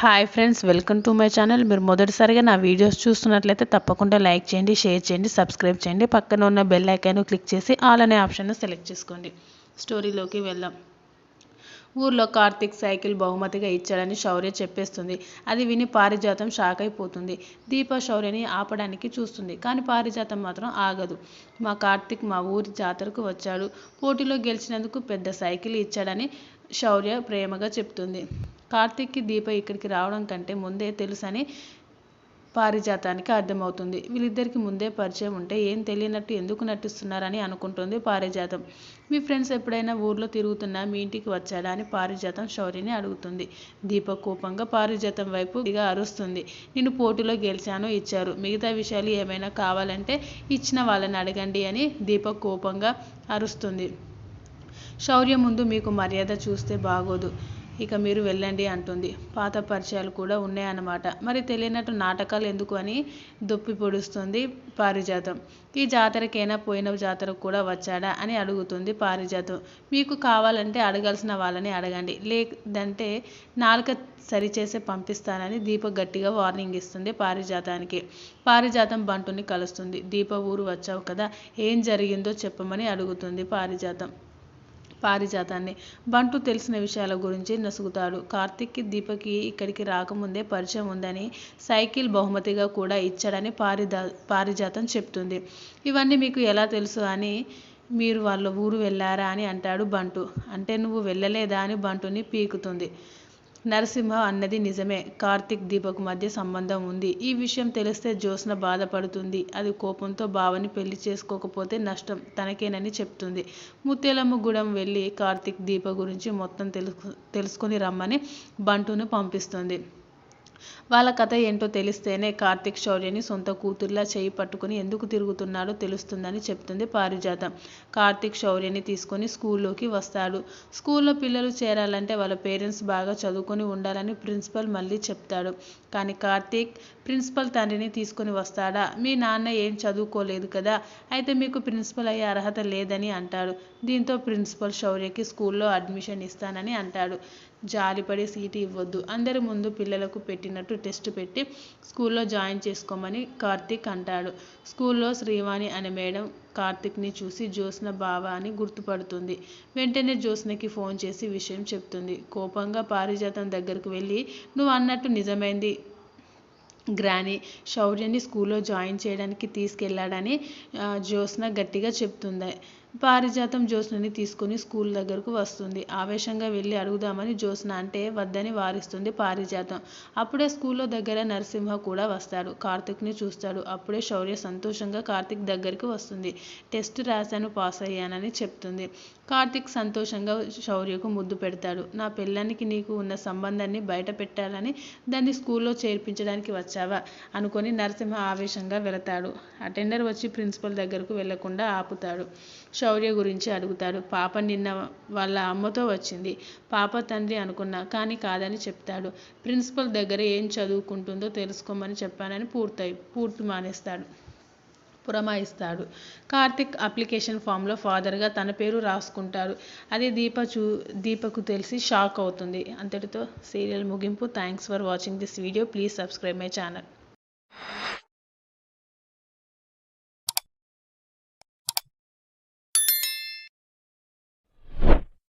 Hi friends welcome to my channel మీరు మొదటిసారిగా నా వీడియోస్ చూస్తున్నట్లయితే తప్పకుండా లైక్ చేయండి షేర్ చేయండి సబ్స్క్రైబ్ చేయండి. పక్కన ఉన్న బెల్ ఐకాన్ క్లిక్ చేసి ఆల్ అనే ఆప్షన్ను సెలెక్ట్ చేసుకోండి. స్టోరీలోకి వెళ్దాం. ఊర్లో కార్తీక్ సైకిల్ బహుమతిగా ఇచ్చాడని శౌర్య చెప్పేస్తుంది. అది విని పారిజాతం షాక్ అయిపోతుంది. దీప శౌర్యని ఆపడానికి చూస్తుంది. కానీ పారిజాతం మాత్రం ఆగదు. మా కార్తీక్ మా ఊరి జాతరకు వచ్చాడు. పోటీలో గెలిచినందుకు పెద్ద సైకిల్ ఇచ్చాడని శౌర్య ప్రేమగా చెప్తుంది. కార్తీక్కి దీప ఇక్కడికి రావడం కంటే ముందే తెలుసని పారిజాతానికి అర్థమవుతుంది. వీళ్ళిద్దరికి ముందే పరిచయం ఉంటే ఏం తెలియనట్టు ఎందుకు నటిస్తున్నారని అనుకుంటుంది పారిజాతం. మీ ఫ్రెండ్స్ ఎప్పుడైనా ఊర్లో తిరుగుతున్నా మీ ఇంటికి వచ్చాడా? అని పారిజాతం శౌర్యని అడుగుతుంది. దీప కోపంగా పారిజాతం వైపు ఇక అరుస్తుంది. నేను పోటీలో గెలిచాను ఇచ్చారు. మిగతా విషయాలు ఏమైనా కావాలంటే ఇచ్చిన వాళ్ళని అడగండి అని దీప కోపంగా అరుస్తుంది. శౌర్య ముందు మీకు మర్యాద చూస్తే బాగోదు. ఇక మీరు వెళ్ళండి అంటుంది. పాత పరిచయాలు కూడా ఉన్నాయన్నమాట. మరి తెలియనట్టు నాటకాలు ఎందుకు అని దొప్పి పొడుస్తుంది పారిజాతం. ఈ జాతరకైనా పోయిన జాతరకు కూడా వచ్చాడా అని అడుగుతుంది పారిజాతం. మీకు కావాలంటే అడగాల్సిన వాళ్ళని అడగండి. లేదంటే నాలుక సరిచేసి పంపిస్తానని దీప గట్టిగా వార్నింగ్ ఇస్తుంది పారిజాతానికి. పారిజాతం బంటుని కలుస్తుంది. దీప ఊరు వచ్చావు కదా ఏం జరిగిందో చెప్పమని అడుగుతుంది పారిజాతం. పారిజాతాన్ని. బంటు తెలిసిన విషయాల గురించి నసుగుతాడు. కార్తిక్కి దీపకి ఇక్కడికి రాకముందే పరిచయం ఉందని సైకిల్ బహుమతిగా కూడా ఇచ్చాడని పారిదా పారిజాతం చెప్తుంది. ఇవన్నీ మీకు ఎలా తెలుసు అని మీరు వాళ్ళ ఊరు వెళ్ళారా అని అంటాడు బంటు. అంటే నువ్వు వెళ్ళలేదా అని బంటుని పీకుతుంది. నరసింహ అన్నది నిజమే. కార్తిక్ దీపక్ మధ్య సంబంధం ఉంది. ఈ విషయం తెలిస్తే జ్యోత్స్న బాధపడుతుంది. అది కోపంతో బావని పెళ్ళి చేసుకోకపోతే నష్టం. తనకేనని చెప్తుంది. ముత్యాలమ్మ గూడెం వెళ్ళి కార్తిక్ దీప గురించి మొత్తం తెలుసు తెలుసుకుని రమ్మని బంటును పంపిస్తుంది. వాళ్ళ కథ ఏంటో తెలిస్తేనే కార్తిక్ శౌర్యని సొంత కూతుర్లా చేయి పట్టుకుని ఎందుకు తిరుగుతున్నాడో తెలుస్తుందని చెప్తుంది పారిజాతం. కార్తిక్ శౌర్యని తీసుకొని స్కూల్లోకి వస్తాడు. స్కూల్లో పిల్లలు చేరాలంటే వాళ్ళ పేరెంట్స్ బాగా చదువుకొని ఉండాలని ప్రిన్సిపల్ మళ్ళీ చెప్తాడు. కానీ కార్తీక్ ప్రిన్సిపల్ తండ్రిని తీసుకొని వస్తాడా? మీ నాన్న ఏం చదువుకోలేదు కదా అయితే మీకు ప్రిన్సిపల్ అయ్యే అర్హత లేదని అంటాడు. దీంతో ప్రిన్సిపల్ శౌర్యకి స్కూల్లో అడ్మిషన్ ఇస్తానని అంటాడు. జాలిపడి సీటు ఇవ్వద్దు. అందరి ముందు పిల్లలకు పెట్టినట్టు టెస్ట్ పెట్టి స్కూల్లో జాయిన్ చేసుకోమని కార్తీక్ అంటాడు. స్కూల్లో శ్రీవాణి అనే మేడం కార్తిక్ని చూసి జ్యోత్స్న బావ అని గుర్తుపడుతుంది. వెంటనే జ్యోత్స్నకి ఫోన్ చేసి విషయం చెప్తుంది. కోపంగా పారిజాతం దగ్గరకు వెళ్ళి నువ్వు అన్నట్టు నిజమైంది గ్రాని. శౌర్యని స్కూల్లో జాయిన్ చేయడానికి తీసుకెళ్ళాడని జ్యోత్స్న గట్టిగా చెప్తుంది. పారిజాతం జ్యోత్స్నని తీసుకుని స్కూల్ దగ్గరకు వస్తుంది. ఆవేశంగా వెళ్ళి అడుగుదామని జ్యోత్స్న అంటే వద్దని వారిస్తుంది పారిజాతం. అప్పుడే స్కూల్లో దగ్గర నరసింహ కూడా వస్తాడు. కార్తిక్ని చూస్తాడు. అప్పుడే శౌర్య సంతోషంగా కార్తిక్ దగ్గరికి వస్తుంది. టెస్ట్ రాశాను పాస్ అయ్యానని చెప్తుంది. కార్తిక్ సంతోషంగా శౌర్యకు ముద్దు పెడతాడు. నా పిల్లానికి నీకు ఉన్న సంబంధాన్ని బయట పెట్టాలని దాన్ని స్కూల్లో చేర్పించడానికి వచ్చావా? అనుకొని నరసింహ ఆవేశంగా వెళతాడు. అటెండర్ వచ్చి ప్రిన్సిపల్ దగ్గరకు వెళ్ళకుండా ఆపుతాడు. శౌర్య గురించి అడుగుతాడు. పాప నిన్న వాళ్ళ అమ్మతో వచ్చింది. పాప తండ్రి అనుకున్నా కానీ కాదని చెప్తాడు. ప్రిన్సిపల్ దగ్గర ఏం చదువుకుంటుందో తెలుసుకోమని చెప్పానని పూర్తయి పూర్తి మానేస్తాడు. పురమాయిస్తాడు కార్తిక్ అప్లికేషన్ ఫామ్లో ఫాదర్గా తన పేరు రాసుకుంటాడు అది దీప చూ దీపకు తెలిసి షాక్ అవుతుంది. అంతటితో సీరియల్ ముగింపు. Thanks for watching this video. Please subscribe my channel.